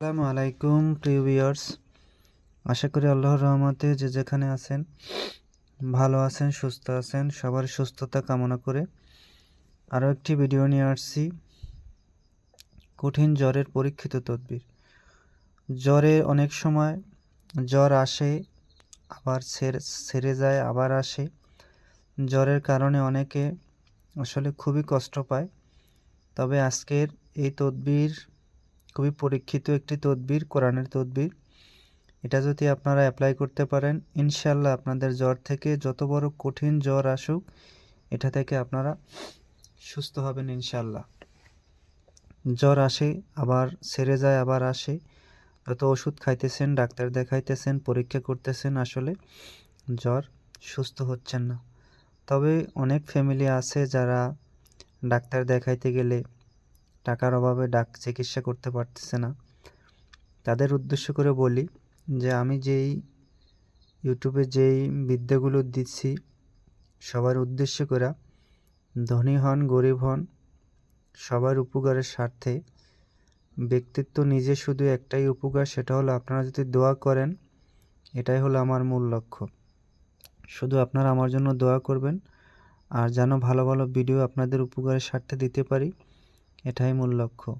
আসসালামু আলাইকুম, প্রিয় ভিউয়ার্স। আশা করি আল্লাহর রহমতে যে যেখানে আছেন, ভালো আছেন, সুস্থ আছেন, সবার সুস্থতা কামনা করে আরও একটি ভিডিও নিয়ে আসছি। কঠিন জ্বরের পরীক্ষিত তদবির। জ্বরে অনেক সময় জ্বর আসে, আবার ছেড়ে যায়, আবার আসে। জ্বরের কারণে অনেকে আসলে খুবই কষ্ট পায়। তবে আজকের এই তদবির খুবই পরীক্ষিত একটি তদবির, কোরআনের তদবির। এটা যদি আপনারা অ্যাপ্লাই করতে পারেন ইনশাল্লাহ আপনাদের জ্বর থেকে যত বড় কঠিন জ্বর আসুক, এটা থেকে আপনারা সুস্থ হবেন ইনশাল্লাহ জ্বর আসে, আবার সেরে যায়, আবার আসে। যত ওষুধ খাইতেছেন, ডাক্তার দেখাইতেছেন, পরীক্ষা করতেছেন, আসলে জ্বর সুস্থ হচ্ছেন না। তবে অনেক ফ্যামিলি আছে যারা ডাক্তার দেখাইতে গেলে টাকার অভাবে ডাক চিকিৎসা করতে পারতেছে না। তাদের উদ্দেশ্য করে বলি যে, আমি যেই ইউটিউবে যেই বিদ্যাগুলো দিচ্ছি, সবার উদ্দেশ্য করে ধনী হন, গরিব হন, সবার উপকারের স্বার্থে ব্যক্তিত্ব নিজে শুধু একটাই উপকার, সেটা হলো আপনারা যদি দোয়া করেন, এটাই হলো আমার মূল লক্ষ্য। শুধু আপনারা আমার জন্য দোয়া করবেন, আর যেন ভালো ভালো ভিডিও আপনাদের উপকারের স্বার্থে দিতে পারি। এটাই মূল লক্ষ্য।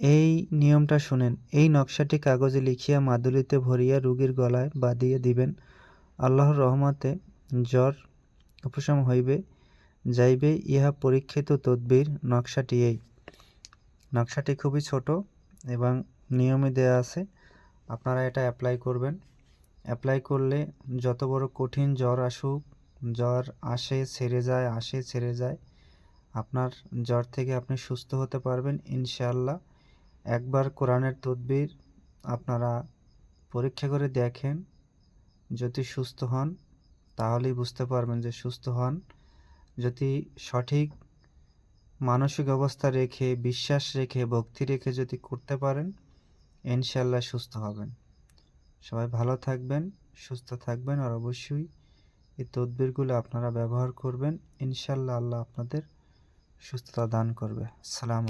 এই নিয়মটা শুনেন, এই নকশাটি কাগজে লিখিয়া মাদুলিতে ভরিয়া রুগীর গলায় বাঁধিয়ে দিবেন। আল্লাহর রহমতে জ্বর উপশম হইবে, যাইবে, ইহা পরীক্ষিত তদ্বির নকশাটি এই। নকশাটি খুবই ছোট এবং নিয়মে দেয়া আছে, আপনারা এটা অ্যাপ্লাই করবেন। অ্যাপ্লাই করলে যত বড় কঠিন জ্বর আসুক, জ্বর আসে, ছেড়ে যায়, আসে, ছেড়ে যায় আপনার জ্বর থেকে আপনি সুস্থ হতে পারবেন, ইনশাআল্লাহ। একবার কোরআনের তদবির আপনারা পরীক্ষা করে দেখেন, যদি সুস্থ হন, তাহলেই বুঝতে পারবেন যে সুস্থ হন। যদি সঠিক মানসিক অবস্থা রেখে, বিশ্বাস রেখে, ভক্তি রেখে যদি করতে পারেন ইনশাল্লাহ সুস্থ হবেন। সবাই ভালো থাকবেন, সুস্থ থাকবেন, আর অবশ্যই এই তদবিরগুলো আপনারা ব্যবহার করবেন। ইনশাল্লাহ আল্লাহ আপনাদের সুস্থতা দান করবে। সালাম